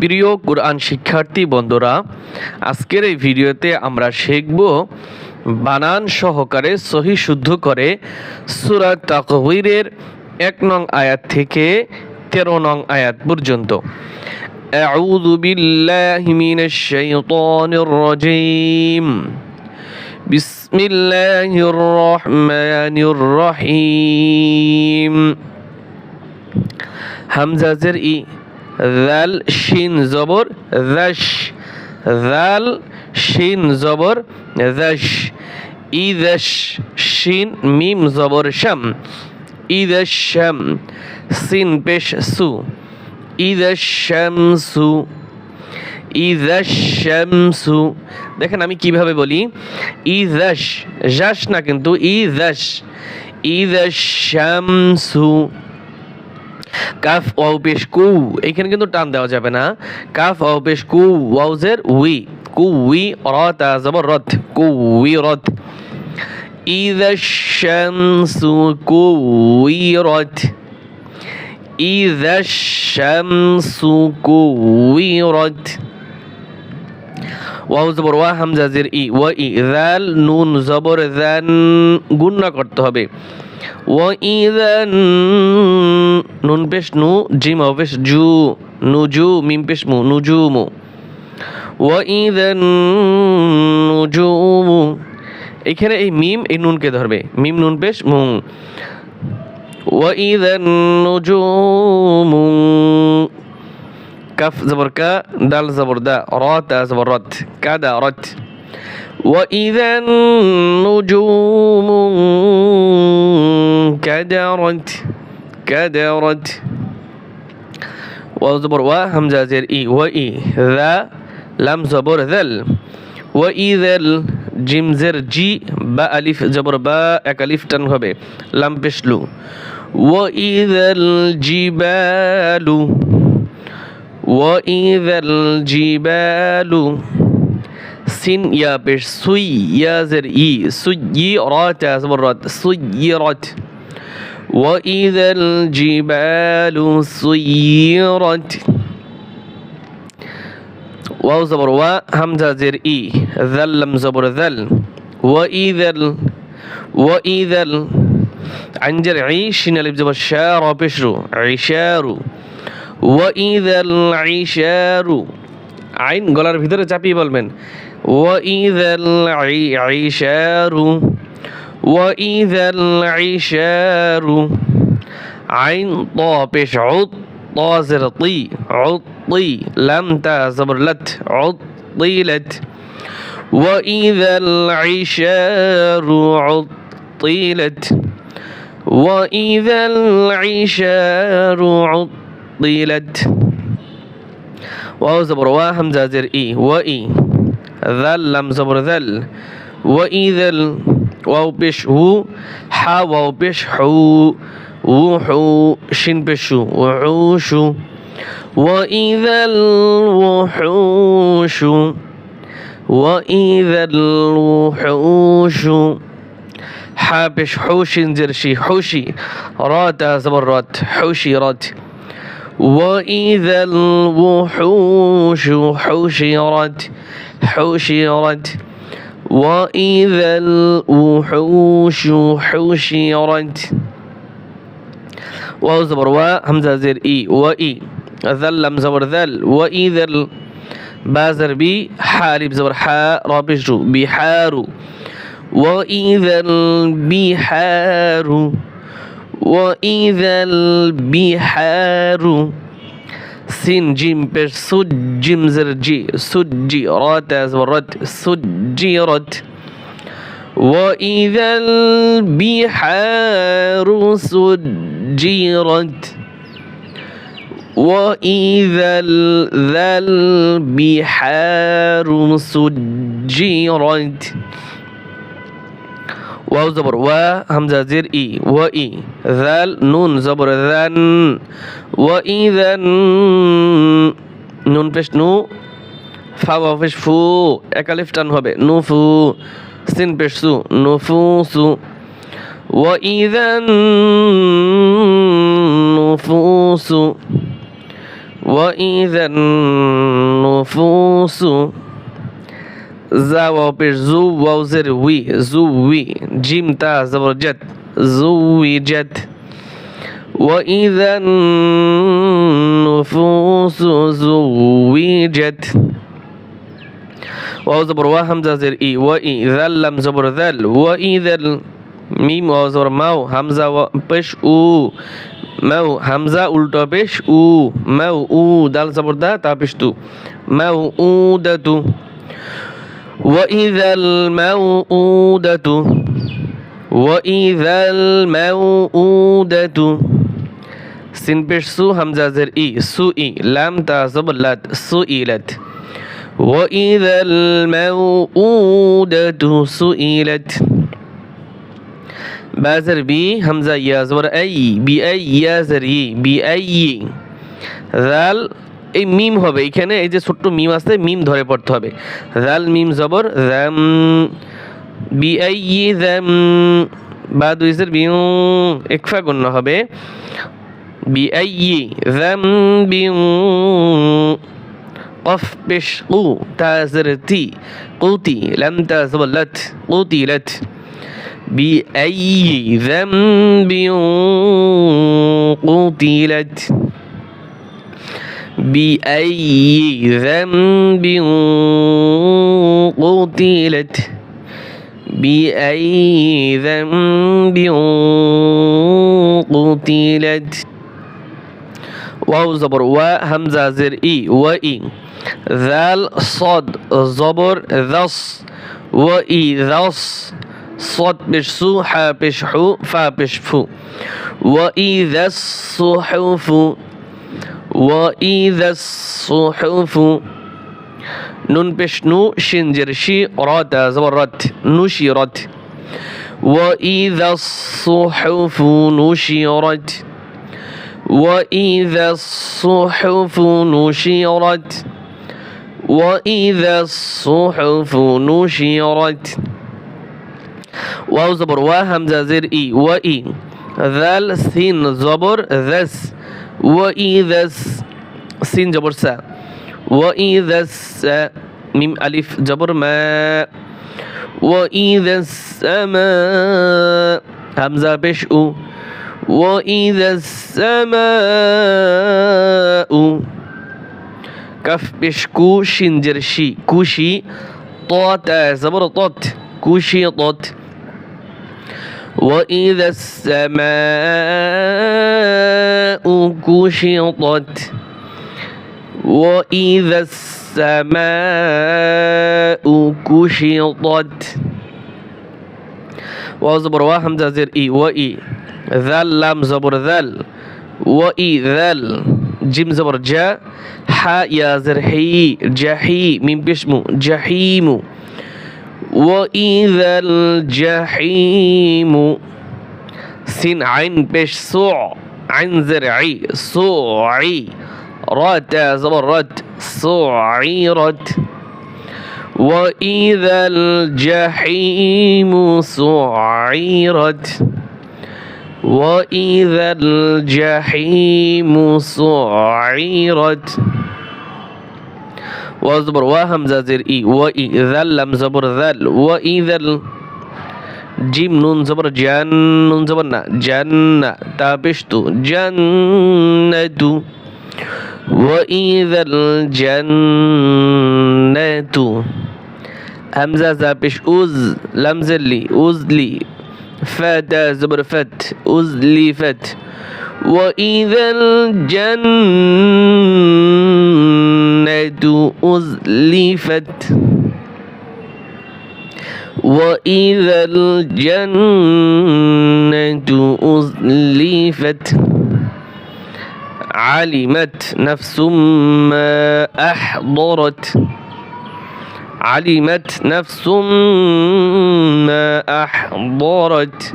প্রিয় কোরআন শিক্ষার্থী বন্ধুরা আজকের এই ভিডিওতে আমরা শিখব বানান সহকারে সহি শুদ্ধ করে সুরা তাকবীরের এক নং আয়াত থেকে তেরো নং আয়াত পর্যন্ত أعوذ بالله من الشيطان الرجيم بسم الله الرحمن الرحيم হামজাজের ই জাল শিন জবর দাশ জাল শিন জবর দাশ ইদাশ শিন মিম জবর শাম ইদাশ শাম সিন পেশ সু ইদাশ শামসু ইদাশ শামসু দেখেন আমি কীভাবে বলি? ইদাশ যাস না কিন্তু ইদাশ ইদাশ শামসু কাফ ওয়াও পেশ কু এখানে কিন্তু টান দেওয়া যাবে না কাফ ওয়াও পেশ কু ওয়াউজের উই কু উই রত জবর রত কু উই রত إذا الشمس كورت إذا الشمس كورت ওয়াও জবর ওয়া হামজা জের ই ওয়া ই জাল নুন জবর জান গুণনা করতে হবে ওয়া ইদান নুন পেশ নু জিম পেশ জু নুজু মিম পেশ মু নুজুমু ওয়া ইদান নুজুমু এখানে এই মিম, এই নুনকে ধরবে। মিম, নুন পেশ মু। ওয়া ইদান নুজুমু কাফ জবর কা, দাল জবর দা, র, তা জবর রত কাদা রত وإذا النجوم كدرت كدرت واو زبر وا همزة زير إي وإي ذا لام زبر ذل وإذا জিম জের জি বা আলিফ জবর বা এক আলিফ টান হবে লাম পেশলু وإذا الجبال وإذا الجبال سين يا بش سوي يا زر إي سيرات زبرات سيرت وإذا الجبال سيرت. واو زبر وا همزة زر إي ذل لم زبر ذل. وإذا ال وإذا ال. عنجر عيش نلب زبر شار بشرو عشار. وإذا العشار. আইন গলার ভিতরে চাপিয়ে বলবেন وإذا العشار وإذا العشار عين طا بش عط طازر طي عطي لم تا زبر لت عطيلت وإذا العشار عطيلت وإذا العشار عطيلت واو زبر وا همزة زر إي وإي ذل لم زبر ذل. وإذا ال واو بش هو. حا واو بش حو. وحو شين بشو وحوشو وإذا الوحوش وإذا الوحوش حابش حوش زرشي حوشي رات زبر رات حوشي رات وإذا الوحوش حشرت حشرت وإذا الوحوش حشرت. واو زبر وا همزة زر إي وإي ذل لم زبر ذل. وإذا بازر بي. حالب زبر حا. رابش بحار وإذا البحار وإذا البحار سين جيم بش سجم زرجي سجي رات ورد سجرت. وإذا البحار سجرت. وإذا ذا البحار سجرت. ওয়াও জবর, ওয়া, হামজা, জির, ই, ওয়া, ই জাল নুন, জবর জান ওয়া, ই জান নুন পেশ, নু, ফা, ওয়া, পেশ, ফু একালিফ টান হবে, নু, ফু, সিন পেশ, সু, নু, ফু, সু, ওয়া, ই জান নুফুসু ওয়া, ই জান নুফুসু زا واو پیش زو واو زر وی زو وی جیم تا زبر جد زوی جد. وإذا النفوس زوجت. واو زبر وا همزه زر اي وإذا لم زبر ذل. وإذا ميم واو زبر ماو همزه و پش أو. ماو همزه الٹا پش أو. ماو أو دال زبر دا تا پش تو ماو أو دتو وإذا الموءودة وإذا الموءودة سين بيش سو همزة زر إي سو إي لام تا زبر لات سئلت وإذا الموءودة سئلت بازر بي همزة يا زبر أي بأي يا زر بأي ذال এই মিম হবে এখানে এই যে ছোট্ট মিম আছে মিম ধরে পড়তে হবে জাল মিম জবর জ্যাম বি আই জ্যাম বা দুই সের বি একফা গণ্য হবে বি আই জ্যাম বি قف بش قو تازرتي قوتي لم تزبلت قتلت بأي ذنب قتلت بأي ذنب قتلت؟ بأي ذنب قتلت؟ واو زبر و همزة زر إي وإي ذال صد زبر ذص. وإي ذص. صد بش سو حا بش حو فا بش فو وإذا الصحف وإذا الصحف نون بش نو شنجر شي رات زبرت نشرت وإذا الصحف نشرت وإذا الصحف نشرت وإذا الصحف نشرت واو زبر وا همزة زر إي وإي ذال سين زبر ذس. وإذا سين جبر سا وإذا الس ميم ألف جبر ما وإذا السماء همزة بش أو وإذا السماء كف بش كو شنجر شي كوشي طوت زبر طوت كوشي طوت وإذا السماء كشطت وإذا السماء كشطت وزبر وهمزة زر إي وإي ذل لام زبر ذل وإي ذل جيم زبر جا حا يا زر حي جحي من بشمو جحيم وإذا الجحيم سين عين بش صوع عين زرعي صوعي رات زبر رد صعيرت وإذا الجحيم سعيرت وإذا الجحيم سعيرت وزبر وهمزة زر إي وإذا لم زبر ذل وإذا জিম নুন জবর জান নুন জবর না জান্না তাবিশতু জান্নাতু وإذا الجنة همزة زابش أوز لمزلي أوزلي فتا زبر فت أوزلي فت وإذا الجنة أزلفت. وإذا الجنة أزلفت علمت نفس ما أحضرت. علمت نفس ما أحضرت.